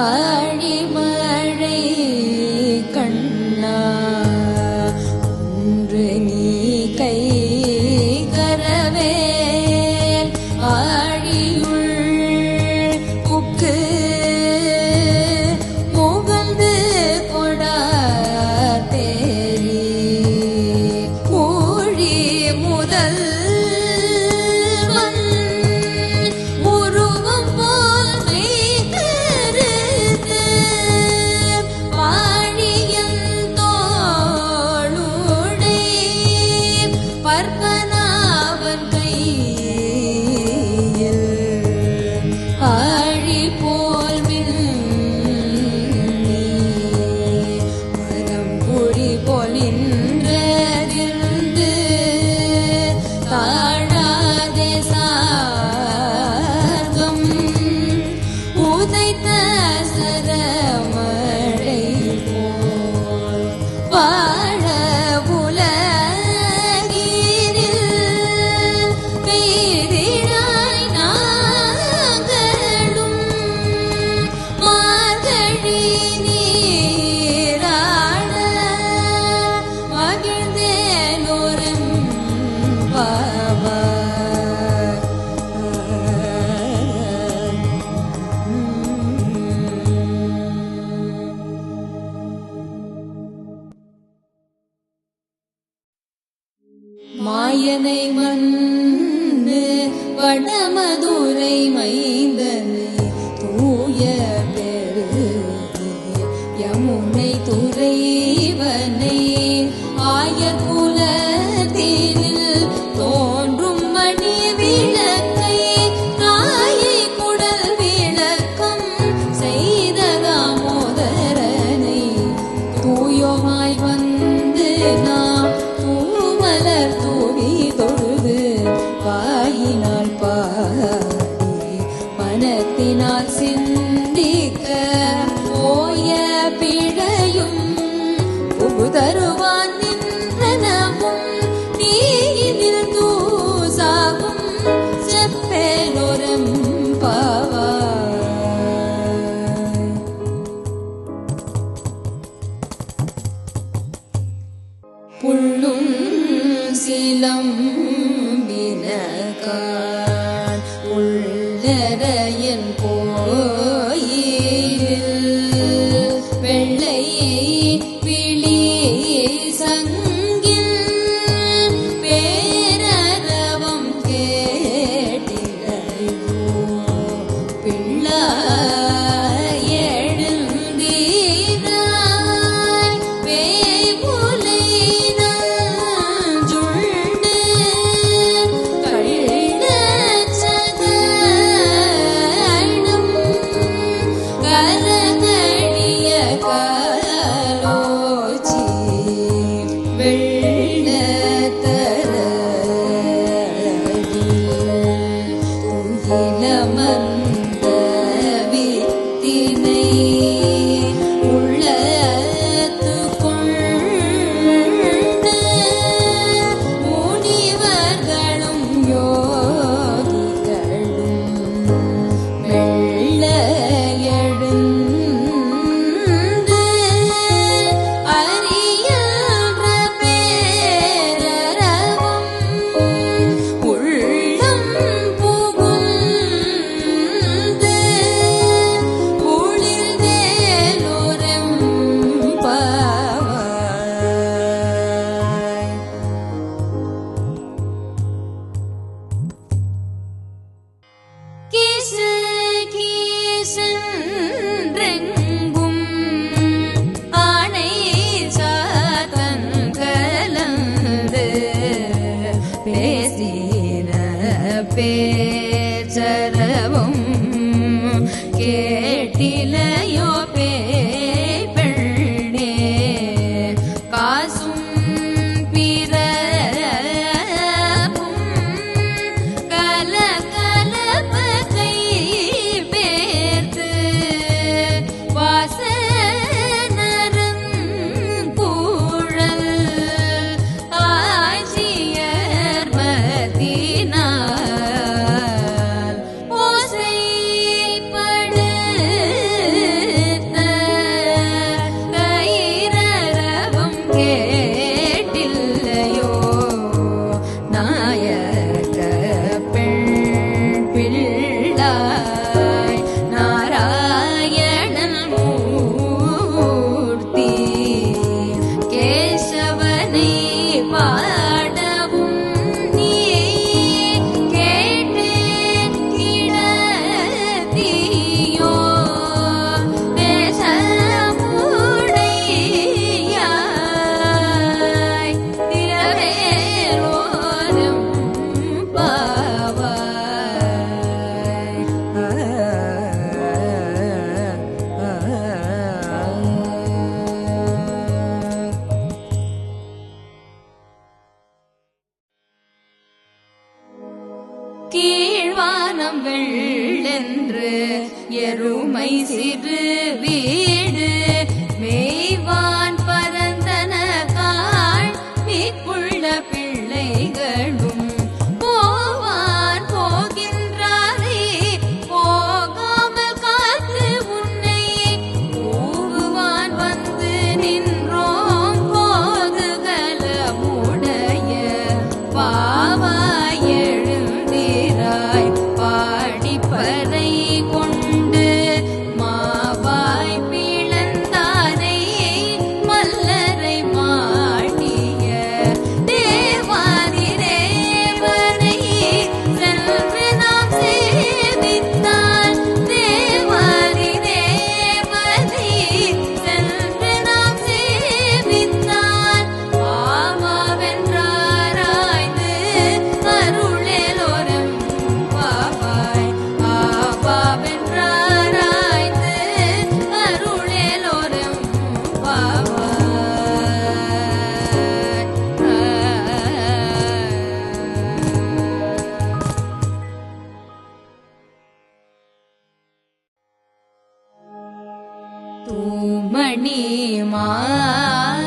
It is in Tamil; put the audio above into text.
ஆழிமழை guarda மாயனை மண்ணு வடமதுரை மைந்த ஞானத்தினால் சிந்திக்க போய பிழையும் தருவான் நின்றனவும் நீயில் தூசாகும் செப்பேலோரம் புள்ளும் சிலம் fit. அருமை சிறு வீடு. തൂമണി മാടത്ത്